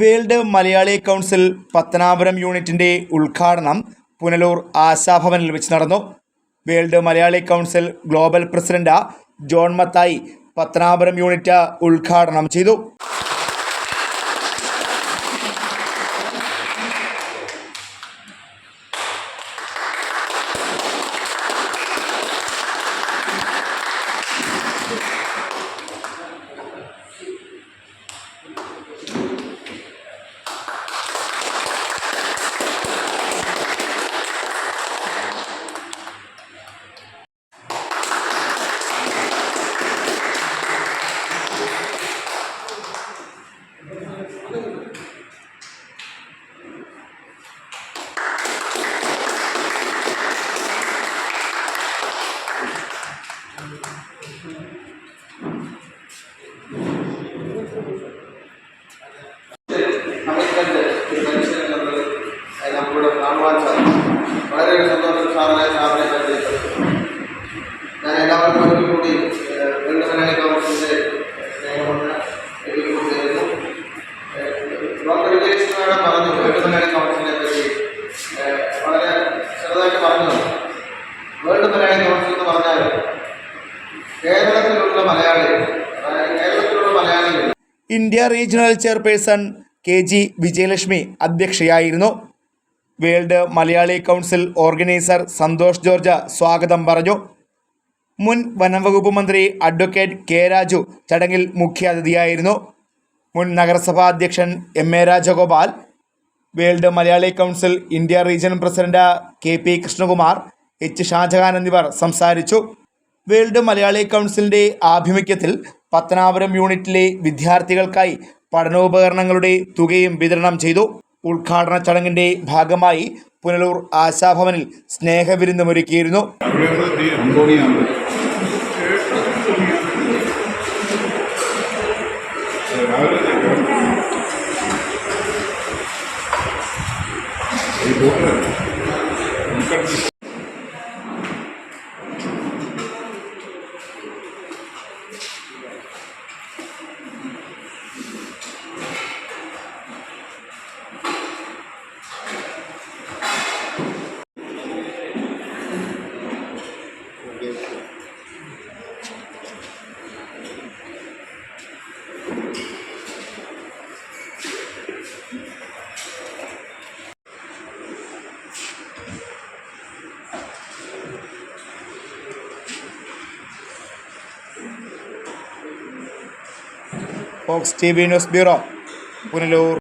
World Malayali council Pathanapuram യൂണിറ്റിന്റെ ഉദ്ഘാടനം പുനലൂർ ആശാഭവനിൽ വെച്ച് നടന്നു. World Malayali Council global president John Mathai Pathanapuram unit ഉദ്ഘാടനം ചെയ്തു. കേരളത്തിലുള്ള മലയാളികൾ അതായത് കേരളത്തിലുള്ള മലയാളികൾ India regional chairperson K G Vijayalakshmi അധ്യക്ഷയായിരുന്നു. World Malayali Council organiser Santhosh George സ്വാഗതം പറഞ്ഞു. മുൻ വനംവകുപ്പ് മന്ത്രി അഡ്വക്കേറ്റ് കെ രാജു ചടങ്ങിൽ മുഖ്യാതിഥിയായിരുന്നു. മുൻ നഗരസഭാ അധ്യക്ഷൻ M A Rajagopal World Malayali Council India region president K P Krishnakumar H Shajahan എന്നിവർ സംസാരിച്ചു. വേൾഡ് മലയാളി കൗൺസിലിന്റെ ആഭിമുഖ്യത്തിൽ പത്തനാപുരം യൂണിറ്റിലെ വിദ്യാർത്ഥികൾക്കായി പഠനോപകരണങ്ങളുടെ തുകയും വിതരണം ചെയ്തു. ഉദ്ഘാടന ചടങ്ങിന്റെ ഭാഗമായി Punalur ആശാഭവനിൽ സ്നേഹവിരുന്നുമൊരുക്കിയിരുന്നു. Fox T V news bureau Punalur